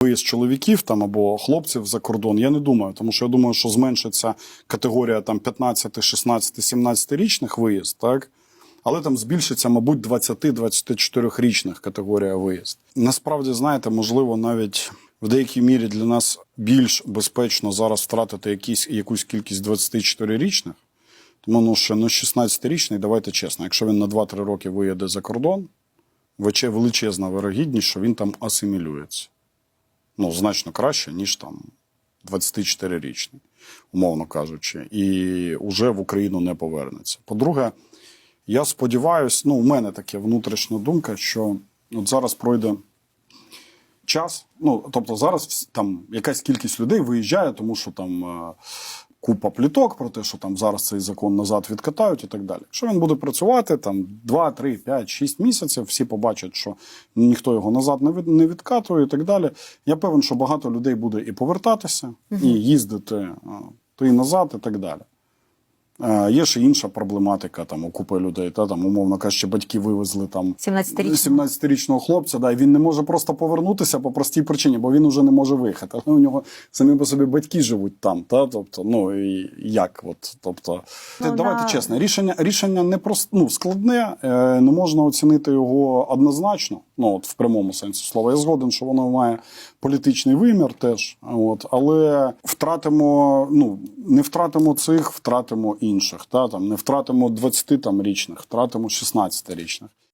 виїзд чоловіків там або хлопців за кордон, я не думаю, тому що я думаю, що зменшиться категорія там 15, 16, 17 річних виїзд, так? Але там збільшиться, мабуть, 20-24 річних категорія виїзд. Насправді, знаєте, можливо, навіть в деякій мірі для нас більш безпечно зараз втратити якісь, якусь кількість 24-річних. Тому ну, що ну, 16-річний, давайте чесно, якщо він на 2-3 роки виїде за кордон, величезна вирогідність, що він там асимілюється. Ну, значно краще, ніж там 24-річний, умовно кажучи, і вже в Україну не повернеться. По-друге, я сподіваюся, ну, у мене така внутрішня думка, що от зараз пройде час. Ну, тобто зараз там якась кількість людей виїжджає, тому що там е, купа пліток про те, що там зараз цей закон назад відкатають і так далі. Що він буде працювати там 2, 3, 5, 6 місяців, всі побачать, що ніхто його назад не від, не відкатує і так далі. Я певен, що багато людей буде і повертатися, і їздити то і назад, і так далі. Е, Є ще інша проблематика там у купи людей. Та там, умовно кажучи, батьки вивезли там 17-річного. 17-річного хлопця, да, і він не може просто повернутися по простій причині, бо він уже не може виїхати. Але у нього самі по собі батьки живуть там. Та? Тобто, ну і як? От, тобто, Ну, давайте да. чесно, рішення, рішення не прост, ну, складне, е, не можна оцінити його однозначно. Ну, от в прямому сенсі слова. Я згоден, що воно має політичний вимір теж. От, але втратимо, ну, не втратимо цих, втратимо інших. Та? Там, не втратимо 20 там, річних, втратимо 16 річних.